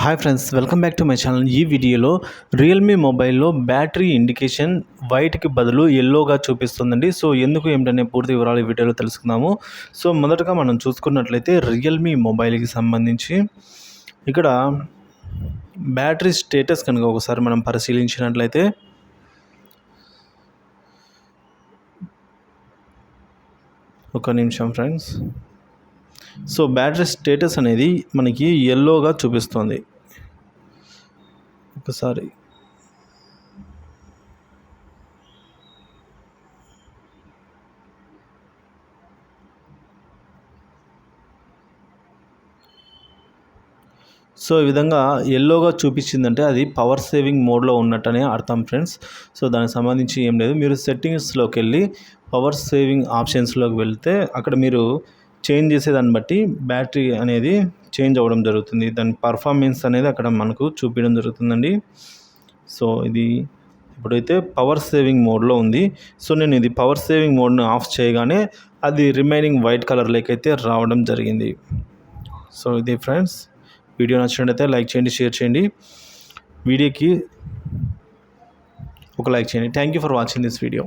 Hi friends welcome back to my channel ఈ వీడియోలో Realme మొబైల్లో బ్యాటరీ ఇండికేషన్ వైట్కి బదులు ఎల్లోగా చూపిస్తుందండి. సో ఎందుకు ఏమిటనే పూర్తి వివరాలు ఈ వీడియోలో తెలుసుకుందాము. సో మొదటగా మనం చూసుకున్నట్లయితే రియల్మీ మొబైల్కి సంబంధించి ఇక్కడ బ్యాటరీ స్టేటస్ కనుక ఒకసారి మనం పరిశీలించినట్లయితే ఒక నిమిషం ఫ్రెండ్స్ సో బ్యాటరీ స్టేటస్ అనేది మనకి ఎల్లోగా చూపిస్తుంది. ఒకసారి. సో ఈ విధంగా ఎల్లోగా చూపించిందంటే అది పవర్ సేవింగ్ మోడ్లో ఉన్నట్టనే అర్థం ఫ్రెండ్స్ సో దానికి సంబంధించి ఏం లేదు. మీరు సెట్టింగ్స్లోకి వెళ్ళి పవర్ సేవింగ్ ఆప్షన్స్లోకి వెళ్తే అక్కడ మీరు చేంజ్ చేసేదాన్ని బట్టి బ్యాటరీ అనేది చేంజ్ అవ్వడం జరుగుతుంది. దాని పర్ఫార్మెన్స్ అనేది అక్కడ మనకు చూపించడం జరుగుతుందండి. సో ఇది ఇప్పుడైతే పవర్ సేవింగ్ మోడ్లో ఉంది. సో నేను ఇది పవర్ సేవింగ్ మోడ్ని ఆఫ్ చేయగానే అది రిమైనింగ్ వైట్ కలర్లోకి అయితే రావడం జరిగింది. సో ఇది ఫ్రెండ్స్ వీడియో నచ్చినట్లయితే లైక్ చేయండి షేర్ చేయండి. వీడియోకి ఒక లైక్ చేయండి. Thank you for watching this video.